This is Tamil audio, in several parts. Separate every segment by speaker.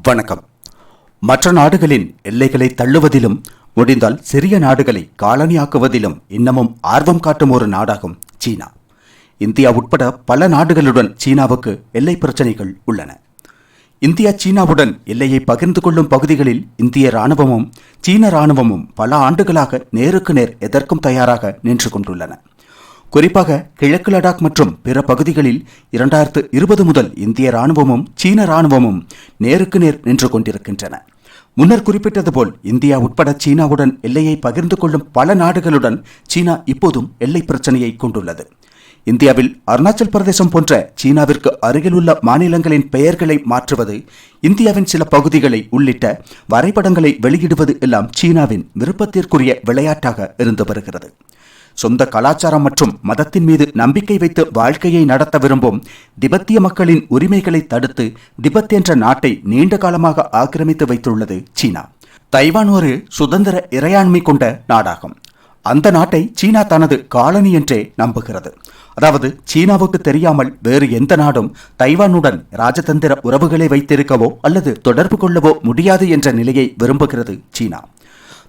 Speaker 1: வணக்கம். மற்ற நாடுகளின் எல்லைகளை தள்ளுவதிலும் முடிந்தால் சிறிய நாடுகளை காலனியாக்குவதிலும் இன்னமும் ஆர்வம் காட்டும் ஒரு நாடாகும் சீனா. இந்தியா உட்பட பல நாடுகளுடன் சீனாவுக்கு எல்லை பிரச்சனைகள் உள்ளன. இந்தியா சீனாவுடன் எல்லையை பகிர்ந்து கொள்ளும் பகுதிகளில் இந்திய ராணுவமும் சீன ராணுவமும் பல ஆண்டுகளாக நேருக்கு நேர் எதற்கும் தயாராக நின்று கொண்டுள்ளன. குறிப்பாக கிழக்கு லடாக் மற்றும் பிற பகுதிகளில் இரண்டாயிரத்து இருபது முதல் இந்திய ராணுவமும் சீன ராணுவமும் நேருக்கு நேர் நின்று கொண்டிருக்கின்றன. முன்னர் குறிப்பிட்டது போல் இந்தியா உட்பட சீனாவுடன் எல்லையை பகிர்ந்து கொள்ளும் பல நாடுகளுடன் சீனா இப்போதும் எல்லை பிரச்சனையை கொண்டுள்ளது. இந்தியாவில் அருணாச்சல் பிரதேசம் போன்ற சீனாவிற்கு அருகிலுள்ள மாநிலங்களின் பெயர்களை மாற்றுவது இந்தியாவின் சில பகுதிகளை உள்ளிட்ட வரைபடங்களை வெளியிடுவது எல்லாம் சீனாவின் விருப்பத்திற்குரிய விளையாட்டாக இருந்து வருகிறது. சொந்த கலாச்சாரம் மற்றும் மதத்தின் மீது நம்பிக்கை வைத்து வாழ்க்கையை நடத்த விரும்பும் திபெத்திய மக்களின் உரிமைகளை தடுத்து திபெத் என்ற நாட்டை நீண்ட காலமாக ஆக்கிரமித்து வைத்துள்ளது சீனா. தைவான் ஒரு சுதந்திர இறையாண்மை கொண்ட நாடாகும். அந்த நாட்டை சீனா தனது காலனி என்றே நம்புகிறது. அதாவது சீனாவுக்கு தெரியாமல் வேறு எந்த நாடும் தைவானுடன் ராஜதந்திர உறவுகளை வைத்திருக்கவோ அல்லது தொடர்பு கொள்ளவோ முடியாது என்ற நிலையை விரும்புகிறது சீனா.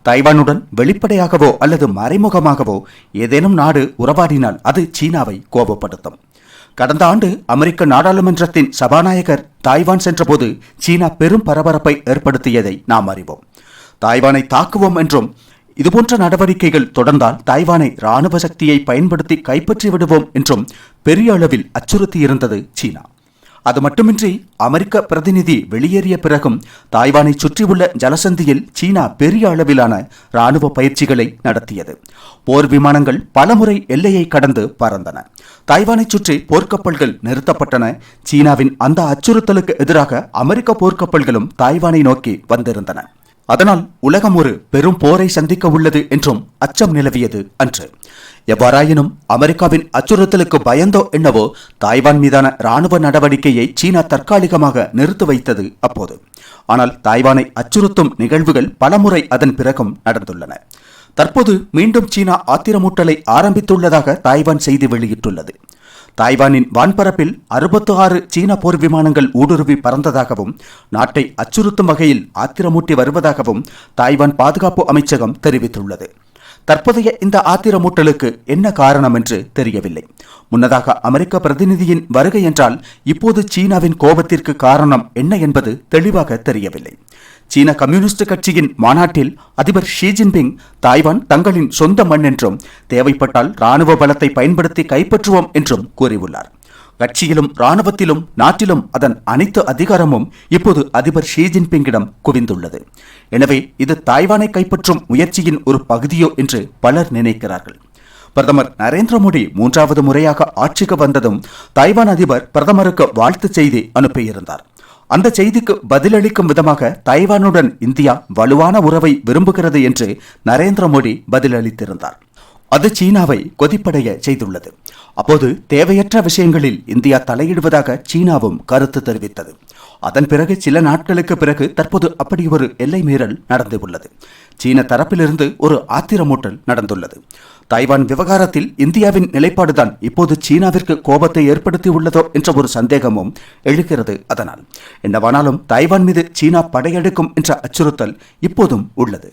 Speaker 1: தைவானுடன் வெளிப்படையாகவோ அல்லது மறைமுகமாகவோ ஏதேனும் நாடு உறவாடினால் அது சீனாவை கோபப்படுத்தும். கடந்த ஆண்டு அமெரிக்க நாடாளுமன்றத்தின் சபாநாயகர் தாய்வான் சென்றபோது சீனா பெரும் பரபரப்பை ஏற்படுத்தியதை நாம் அறிவோம். தாய்வானை தாக்குவோம் என்றும் இதுபோன்ற நடவடிக்கைகள் தொடர்ந்தால் தாய்வானை ராணுவ சக்தியை பயன்படுத்தி கைப்பற்றி விடுவோம் என்றும் பெரிய அளவில் அச்சுறுத்தியிருந்தது சீனா. அது மட்டுமின்றி அமெரிக்க பிரதிநிதி வெளியேறிய பிறகும் தாய்வானை சுற்றியுள்ள ஜலசந்தியில் சீனா பெரிய அளவிலான ராணுவ பயிற்சிகளை நடத்தியது. போர் விமானங்கள் பலமுறை எல்லையை கடந்து பறந்தன. தாய்வானை சுற்றி போர்க்கப்பல்கள் நிறுத்தப்பட்டன. சீனாவின் அந்த அச்சுறுத்தலுக்கு எதிராக அமெரிக்க போர்க்கப்பல்களும் தாய்வானை நோக்கி வந்திருந்தன. அதனால் உலகம் ஒரு பெரும் போரை சந்திக்க உள்ளது என்றும் அச்சம் நிலவியது அன்று. எவ்வாறாயினும் அமெரிக்காவின் அச்சுறுத்தலுக்கு பயந்தோ என்னவோ தாய்வான் மீதான ராணுவ நடவடிக்கையை சீனா தற்காலிகமாக நிறுத்தி வைத்தது அப்போது. ஆனால் தாய்வானை அச்சுறுத்தும் நிகழ்வுகள் பலமுறை அதன் பிறகும் நடந்துள்ளன. தற்போது மீண்டும் சீனா ஆத்திரமூட்டலை ஆரம்பித்துள்ளதாக தாய்வான் செய்தி வெளியிட்டுள்ளது. தாய்வானின் வான்பரப்பில் அறுபத்து ஆறு சீன போர் விமானங்கள் ஊடுருவி பறந்ததாகவும் நாட்டை அச்சுறுத்தும் வகையில் ஆத்திரமூட்டி வருவதாகவும் தாய்வான் பாதுகாப்பு அமைச்சகம் தெரிவித்துள்ளது. தற்போதைய இந்த ஆத்திரமூட்டலுக்கு என்ன காரணம் என்று தெரியவில்லை. முன்னதாக அமெரிக்க பிரதிநிதியின் வருகை என்றால் இப்போது சீனாவின் கோபத்திற்கு காரணம் என்ன என்பது தெளிவாக தெரியவில்லை. சீன கம்யூனிஸ்ட் கட்சியின் மாநாட்டில் அதிபர் ஷி ஜின்பிங் தாய்வான் தங்களின் சொந்த மண் என்றும் தேவைப்பட்டால் ராணுவ பலத்தை பயன்படுத்தி கைப்பற்றுவோம் என்றும் கூறியுள்ளார். கட்சியிலும் ராணுவத்திலும் நாட்டிலும் அதன் அனைத்து அதிகாரமும் இப்போது அதிபர் ஷி ஜின்பிங்கிடம் குவிந்துள்ளது. எனவே இது தாய்வானை கைப்பற்றும் முயற்சியின் ஒரு பகுதியோ என்று பலர் நினைக்கிறார்கள். பிரதமர் நரேந்திர மோடி மூன்றாவது முறையாக ஆட்சிக்கு வந்ததும் தாய்வான் அதிபர் பிரதமருக்கு வாழ்த்து செய்தி அனுப்பியிருந்தார். அந்த செய்திக்கு பதிலளிக்கும் விதமாக தைவானுடன் இந்தியா வலுவான உறவை விரும்புகிறது என்று நரேந்திர மோடி பதிலளித்திருந்தார். அது சீனாவை கொதிப்படைய செய்துள்ளது. அப்போது தேவையற்ற விஷயங்களில் இந்தியா தலையிடுவதாக சீனாவும் கருத்து தெரிவித்தது. அதன் பிறகு சில நாட்களுக்கு பிறகு தற்போது அப்படி ஒரு எல்லை மீறல் நடந்துள்ளது சீன தரப்பிலிருந்து ஒரு ஆத்திரமூட்டல் நடந்துள்ளது. தாய்வான் விவகாரத்தில் இந்தியாவின் நிலைப்பாடுதான் இப்போது சீனாவிற்கு கோபத்தை ஏற்படுத்தி உள்ளதோ என்ற ஒரு சந்தேகமும் எழுகிறது அதனால். என்னவானாலும் தாய்வான் மீது சீனா படையெடுக்கும் என்ற அச்சுறுத்தல் இப்போதும் உள்ளது.